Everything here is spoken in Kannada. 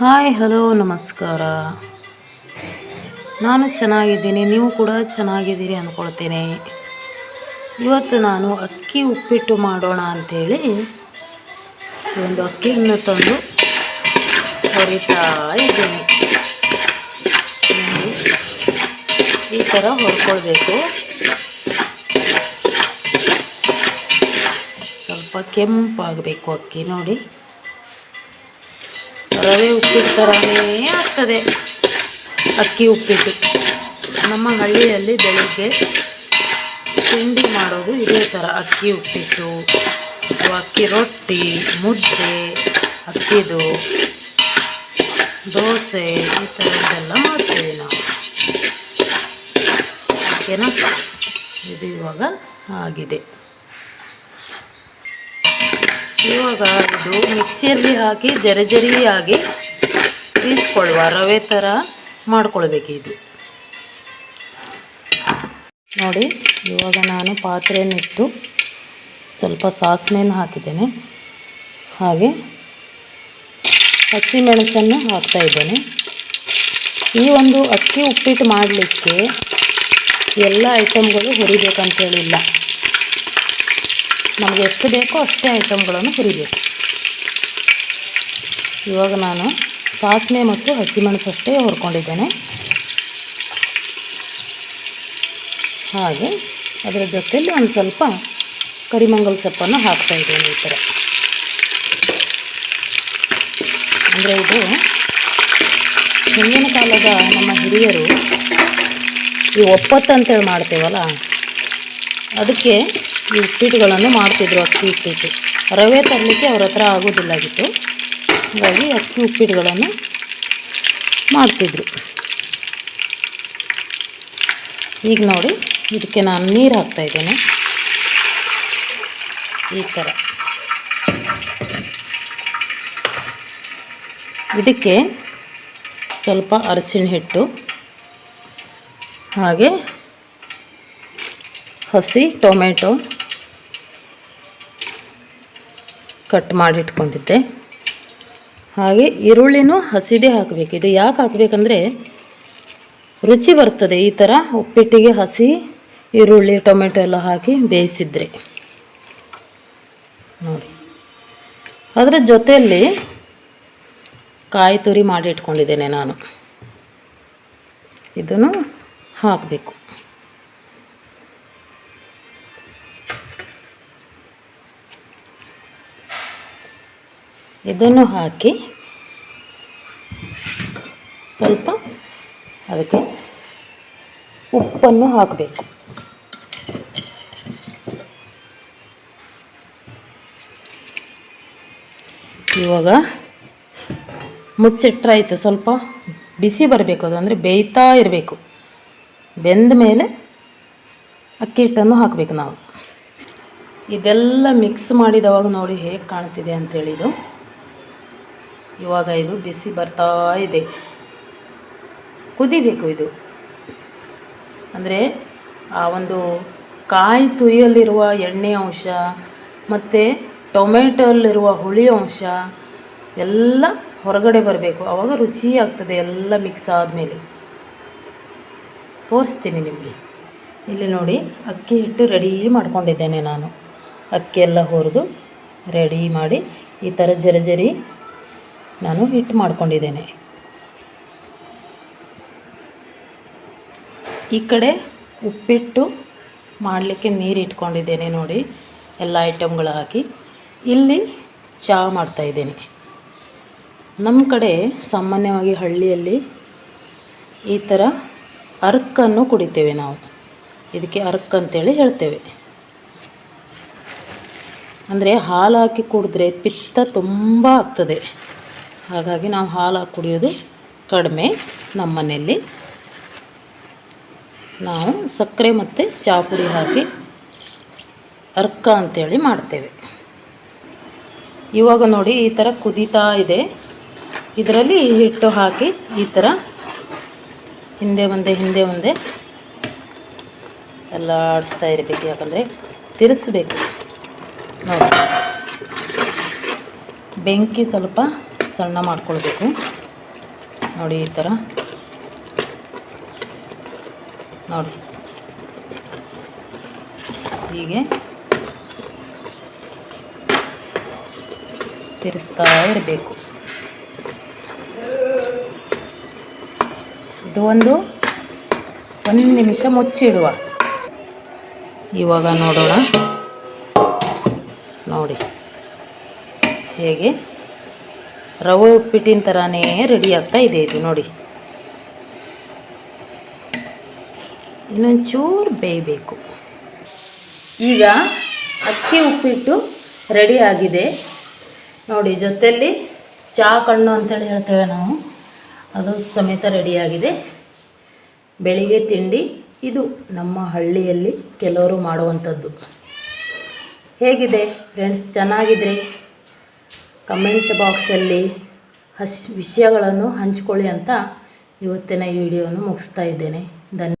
ಹಾಯ್, ಹಲೋ, ನಮಸ್ಕಾರ. ನಾನು ಚೆನ್ನಾಗಿದ್ದೀನಿ, ನೀವು ಕೂಡ ಚೆನ್ನಾಗಿದ್ದೀರಿ ಅಂದ್ಕೊಳ್ತೇನೆ. ಇವತ್ತು ನಾನು ಅಕ್ಕಿ ಉಪ್ಪಿಟ್ಟು ಮಾಡೋಣ ಅಂಥೇಳಿ ಒಂದು ಅಕ್ಕಿಯನ್ನು ತಂದು ಹೊರಿತಾ ಇದ್ದೀನಿ. ಈ ಥರ ಹೊರ್ಕೊಳ್ಬೇಕು. ಸ್ವಲ್ಪ ಕೆಂಪಾಗಬೇಕು ಅಕ್ಕಿ, ನೋಡಿ. ರವೆ ಉಪ್ಪಿಟ್ಟು ಥರನೇ ಆಗ್ತದೆ. ಅಕ್ಕಿ ಉಪ್ಪಿಟ್ಟು. ನಮ್ಮ ಹಳ್ಳಿಯಲ್ಲಿ ಬೆಳಿಗ್ಗೆ ತಿಂಡಿ ಮಾಡೋದು ಇದೇ ಥರ, ಅಕ್ಕಿ ಉಪ್ಪಿಟ್ಟು ಅಥವಾ ಅಕ್ಕಿ ರೊಟ್ಟಿ, ಮುದ್ದೆ, ಅಕ್ಕಿದು, ದೋಸೆ, ಈ ಥರದ್ದೆಲ್ಲ ಮಾಡ್ತೀವಿ ನಾವು. ಓಕೆನಾ? ಇದು ಇವಾಗ ಆಗಿದೆ. ಇವಾಗ ಇದು ಮಿಕ್ಸಿಯಲ್ಲಿ ಹಾಕಿ ಜರಿ ಜರಿಯಾಗಿ ಬೀಸ್ಕೊಳ್ಳುವ ರವೆ ಥರ ಮಾಡ್ಕೊಳ್ಬೇಕು ಇದು. ನೋಡಿ, ಇವಾಗ ನಾನು ಪಾತ್ರೆಯನ್ನಿಟ್ಟು ಸ್ವಲ್ಪ ಸಾಸಿವೆಯನ್ನು ಹಾಕಿದ್ದೇನೆ. ಹಾಗೆ ಹಸಿಮೆಣಸನ್ನು ಹಾಕ್ತಾ ಇದ್ದೇನೆ. ಈ ಒಂದು ಅಕ್ಕಿ ಉಪ್ಪಿಟ್ಟು ಮಾಡಲಿಕ್ಕೆ ಎಲ್ಲ ಐಟಮ್ಗಳು ಹುರಿಬೇಕಂತೇಳಿಲ್ಲ ನಮಗೆ ಎಷ್ಟು ಬೇಕೋ ಅಷ್ಟೇ ಐಟಮ್ಗಳನ್ನು ಹುರಿಬೇಕು. ಇವಾಗ ನಾನು ಸಾಸಿವೆ ಮತ್ತು ಹಸಿಮೆಣಸು ಅಷ್ಟೇ ಹುರ್ಕೊಂಡಿದ್ದೇನೆ. ಹಾಗೆ ಅದರ ಜೊತೆಯಲ್ಲಿ ಒಂದು ಸ್ವಲ್ಪ ಕರಿಮಂಗಲ ಸೊಪ್ಪನ್ನು ಹಾಕ್ತಾ ಇದ್ದೇನೆ ಈ ಥರ. ಅಂದರೆ ಇದು ಹಿಂದಿನ ಕಾಲದ ನಮ್ಮ ಹಿರಿಯರು ಈ ಒಪ್ಪತ್ತು ಅಂತೇಳಿ ಮಾಡ್ತೇವಲ್ಲ, ಅದಕ್ಕೆ ಈ ಉಪ್ಪಿಟ್ಟುಗಳನ್ನು ಮಾಡ್ತಿದ್ರು ಅಕ್ಕಿ ಉಪ್ಪಿಟ್ಟು. ರವೆ ತರಲಿಕ್ಕೆ ಅವ್ರ ಹತ್ರ ಆಗೋದಿಲ್ಲಾಗಿತ್ತು ಹಾಗಾಗಿ ಅಕ್ಕಿ ಉಪ್ಪಿಟ್ಟುಗಳನ್ನು ಮಾಡ್ತಿದ್ರು. ಈಗ ನೋಡಿ, ಇದಕ್ಕೆ ನಾನು ನೀರು ಹಾಕ್ತಾಯಿದ್ದೇನೆ ಈ ಥರ ಇದಕ್ಕೆ ಸ್ವಲ್ಪ ಅರಸಿನ ಹಿಟ್ಟು, ಹಾಗೆ ಹಸಿ ಟೊಮೆಟೊ ಕಟ್ ಮಾಡಿ ಇಟ್ಕೊಂಡಿದ್ದೆ ಹಾಗೆ ಈರುಳ್ಳಿನೂ ಹಸಿದೇ ಹಾಕಬೇಕು. ಇದು ಯಾಕೆ ಹಾಕಬೇಕಂದ್ರೆ ರುಚಿ ಬರ್ತದೆ ಈ ಥರ ಉಪ್ಪಿಟ್ಟಿಗೆ ಹಸಿ ಈರುಳ್ಳಿ, ಟೊಮೆಟೊ ಎಲ್ಲ ಹಾಕಿ ಬೇಯಿಸಿದ್ರೆ. ನೋಡಿ. ಅದರ ಜೊತೆಯಲ್ಲಿ ಕಾಯಿ ತುರಿ ಮಾಡಿ ಇಟ್ಕೊಂಡಿದ್ದೇನೆ ನಾನು. ಇದನ್ನು ಹಾಕಬೇಕು. ಇದನ್ನು ಹಾಕಿ ಸ್ವಲ್ಪ ಅದಕ್ಕೆ ಉಪ್ಪನ್ನು ಹಾಕಬೇಕು. ಇವಾಗ ಮುಚ್ಚಿಟ್ರಾಯಿತು, ಸ್ವಲ್ಪ ಬಿಸಿ ಬರಬೇಕು ಅದು ಅಂದರೆ ಬೇಯ್ತಾ ಇರಬೇಕು. ಬೆಂದ ಮೇಲೆ ಅಕ್ಕಿ ಹಿಟ್ಟನ್ನು ಹಾಕಬೇಕು ನಾವು. ಇದೆಲ್ಲ ಮಿಕ್ಸ್ ಮಾಡಿದವಾಗ ನೋಡಿ ಹೇಗೆ ಕಾಣ್ತಿದೆ ಅಂತೇಳಿ ಇದು ಇವಾಗ ಇದು ಬಿಸಿ ಬರ್ತಾ ಇದೆ. ಕುದಿಬೇಕು ಇದು. ಅಂದರೆ ಆ ಒಂದು ಕಾಯಿ ತುರಿಯಲ್ಲಿರುವ ಎಣ್ಣೆ ಅಂಶ ಮತ್ತು ಟೊಮೆಟೊಲ್ಲಿರುವ ಹುಳಿ ಅಂಶ ಎಲ್ಲ ಹೊರಗಡೆ ಬರಬೇಕು. ಆವಾಗ ರುಚಿ ಆಗ್ತದೆ ಎಲ್ಲ ಮಿಕ್ಸ್ ಆದಮೇಲೆ. ತೋರಿಸ್ತೀನಿ ನಿಮಗೆ. ಇಲ್ಲಿ ನೋಡಿ ಅಕ್ಕಿ ಹಿಟ್ಟು ರೆಡಿ ಮಾಡ್ಕೊಂಡಿದ್ದೇನೆ ನಾನು. ಅಕ್ಕಿ ಎಲ್ಲ ಹುರಿದು ರೆಡಿ ಮಾಡಿ ಈ ಥರ ಜರಿ ಜರಿ ನಾನು ಹಿಟ್ಟು ಮಾಡ್ಕೊಂಡಿದ್ದೇನೆ. ಈ ಕಡೆ ಉಪ್ಪಿಟ್ಟು ಮಾಡಲಿಕ್ಕೆ ನೀರು ಇಟ್ಕೊಂಡಿದ್ದೇನೆ ನೋಡಿ, ಎಲ್ಲ ಐಟಮ್ಗಳು ಹಾಕಿ. ಇಲ್ಲಿ ಚಹಾ ಮಾಡ್ತಾಯಿದ್ದೇನೆ ನಮ್ಮ ಕಡೆ ಸಾಮಾನ್ಯವಾಗಿ ಹಳ್ಳಿಯಲ್ಲಿ ಈ ಥರ ಅರ್ಕನ್ನು ಕುಡಿತೇವೆ ನಾವು. ಇದಕ್ಕೆ ಅರ್ಕ್ ಅಂತೇಳಿ ಹೇಳ್ತೇವೆ. ಅಂದರೆ ಹಾಲು ಹಾಕಿ ಕುಡಿದ್ರೆ ಪಿತ್ತ ತುಂಬ ಆಗ್ತದೆ. ಹಾಗಾಗಿ ನಾವು ಹಾಲು ಕುಡಿಯೋದು ಕಡಿಮೆ ನಮ್ಮ ಮನೆಯಲ್ಲಿ ನಾವು ಸಕ್ಕರೆ ಮತ್ತು ಚಹಾ ಪುಡಿ ಹಾಕಿ ಅರ್ಕ ಅಂತೇಳಿ ಮಾಡ್ತೇವೆ. ಇವಾಗ ನೋಡಿ ಈ ಥರ ಕುದೀತಾ ಇದೆ. ಇದರಲ್ಲಿ ಹಿಟ್ಟು ಹಾಕಿ ಈ ಥರ ಹಿಂದೆ ಒಂದೇ ಹಿಂದೆ ಒಂದೇ ಎಲ್ಲ ಆಡಿಸ್ತಾ ಇರಬೇಕು. ಯಾಕಂದರೆ ತಿರ್ಸ್ಬೇಕು. ನೋಡಿ. ಬೆಂಕಿ ಸ್ವಲ್ಪ ಸಣ್ಣ ಮಾಡ್ಕೊಳ್ಬೇಕು. ನೋಡಿ ಈ ಥರ. ನೋಡಿ. ಹೀಗೆ. ತಿರ್ಸ್ತಾ ಇರಬೇಕು. ಇದು ಒಂದು ಒಂದು ನಿಮಿಷ ಮುಚ್ಚಿಡುವ. ಇವಾಗ ನೋಡೋಣ. ನೋಡಿ. ಹೇಗೆ? ರವೆ ಉಪ್ಪಿಟ್ಟಿನ ಥರನೇ ರೆಡಿ ಆಗ್ತಾ ಇದೆ ಇದು ನೋಡಿ. ಇನ್ನೊಂಚೂರು ಬೇಯಬೇಕು. ಈಗ ಅಕ್ಕಿ ಉಪ್ಪಿಟ್ಟು ರೆಡಿ ಆಗಿದೆ. ನೋಡಿ ಜೊತೆಯಲ್ಲಿ ಚಹಾ ಕಣ್ಣು ಅಂತೇಳಿ ಹೇಳ್ತೇವೆ ನಾವು. ಅದು ಸಮೇತ ರೆಡಿಯಾಗಿದೆ ಬೆಳಿಗ್ಗೆ ತಿಂಡಿ, ಇದು ನಮ್ಮ ಹಳ್ಳಿಯಲ್ಲಿ ಕೆಲವರು ಮಾಡುವಂಥದ್ದು. ಹೇಗಿದೆ? ಫ್ರೆಂಡ್ಸ್ ಚೆನ್ನಾಗಿದ್ರೆ? ಕಮೆಂಟ್ ಬಾಕ್ಸಲ್ಲಿ ಹಶ್ ವಿಷಯಗಳನ್ನು ಹಂಚಿಕೊಳ್ಳಿ ಅಂತ ಇವತ್ತಿನ ಈ ವಿಡಿಯೋವನ್ನು ಮುಗಿಸ್ತಾ ಇದ್ದೇನೆ. ಧನ್ಯ